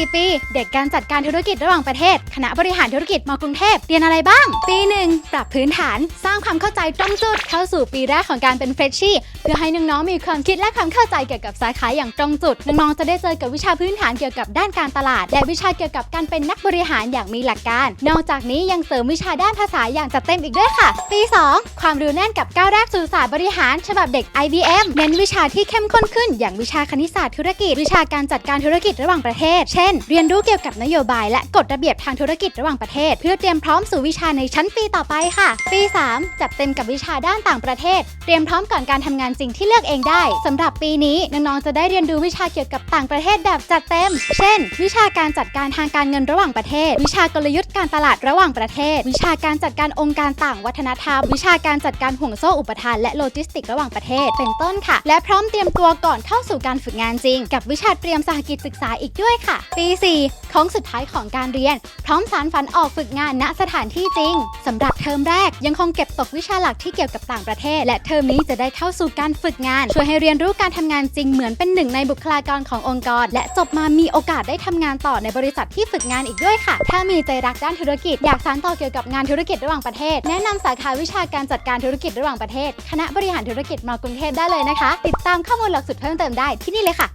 4 ปี เด็กการจัดการธุรกิจระหว่างประเทศ คณะบริหารธุรกิจมกรุงเทพเรียนอะไรบ้าง ปี 1 ปรับพื้นฐาน สร้างความเข้าใจตรงจุด เข้าสู่ปีแรกของการเป็นเฟรชชี่เพื่อให้น้องๆมีความคิดและความเข้าใจเกี่ยวกับสาขาอย่างตรงจุดน้องๆจะได้เจอกับวิชาพื้นฐานเกี่ยวกับด้านการตลาด และวิชาเกี่ยวกับการเป็นนักบริหารอย่างมีหลักการ นอกจากนี้ยังเสริมวิชาด้านภาษาอย่างจัดเต็มอีกด้วยค่ะ ปี 2 ความรู้แน่นกับก้าวแรกสู่ศาสตร์บริหาร ฉบับเด็ก IBM เน้นวิชาที่เข้มข้นขึ้น อย่างวิชาคณิตศาสตร์ธุรกิจ วิชาการจัดการธุรกิจระหว่างประเทศ เช่นเรียนรู้เกี่ยวกับนโยบาย และกฎระเบียบทางธุรกิจระหว่างประเทศ เพื่อเตรียมพร้อมสู่วิชาในชั้นปีต่อไปค่ะ ปี 3 จัดเต็มกับวิชาด้านต่างประเทศ เตรียมพร้อมก่อนการทำงานจริงที่เลือกเองได้สำหรับปีนี้น้องๆจะได้เรียนรู้วิชาเกี่ยวกับต่างประเทศแบบจัดเต็ม เช่น วิชาการจัดการทางการเงินระหว่างประเทศ วิชากลยุทธ์การตลาดระหว่างประเทศ วิชาการจัดการองค์การต่างวัฒนธรรม วิชาการจัดการห่วงโซ่อุปทานและโลจิสติกระหว่างประเทศ เป็นต้นค่ะ และพร้อมเตรียมตัวก่อนเข้าสู่การฝึกงานจริง กับวิชาเตรียมสหกิจศึกษาอีกด้วยค่ะปี 4 ของสุดท้ายของการเรียน พร้อมสารฝันออกฝึกงานณสถานที่จริงสำหรับเทอมแรกยังคงเก็บตกวิชาหลักที่เกี่ยวกับต่างประเทศ และเทอมนี้จะได้เข้าสู่การฝึกงาน ช่วยให้เรียนรู้การทำงานจริงเหมือนเป็นหนึ่งในบุคลากรขององค์กร และจบมามีโอกาสได้ทำงานต่อในบริษัทที่ฝึกงานอีกด้วยค่ะ ถ้ามีใจรักด้านธุรกิจอยากสานต่อเกี่ยวกับงานธุรกิจระหว่างประเทศ แนะนำสาขาวิชาการจัดการธุรกิจระหว่างประเทศ คณะบริหารธุรกิจมอกรุงเทพได้เลยนะคะ ติดตามข้อมูลหลักสูตรเพิ่มเติมได้ที่นี่เลยค่ะ